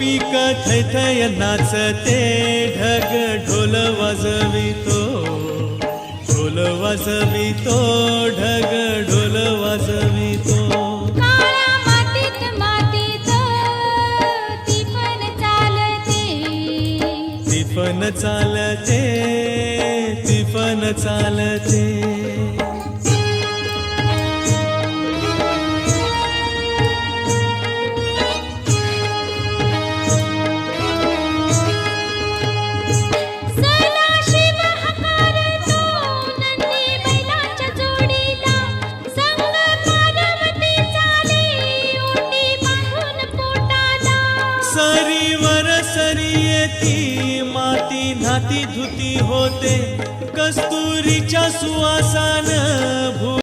थै थै नाचते ढग ढोल वाजवितो. ढोल वाजवितो ढग ढोल वाजवितो. काळ्या मातीत मातीत ती पण चालते. ती पण चालते ती पण चालते. सरीवर सरी येती माती नाती धुती होते. कस्तुरीच्या सुवासान भू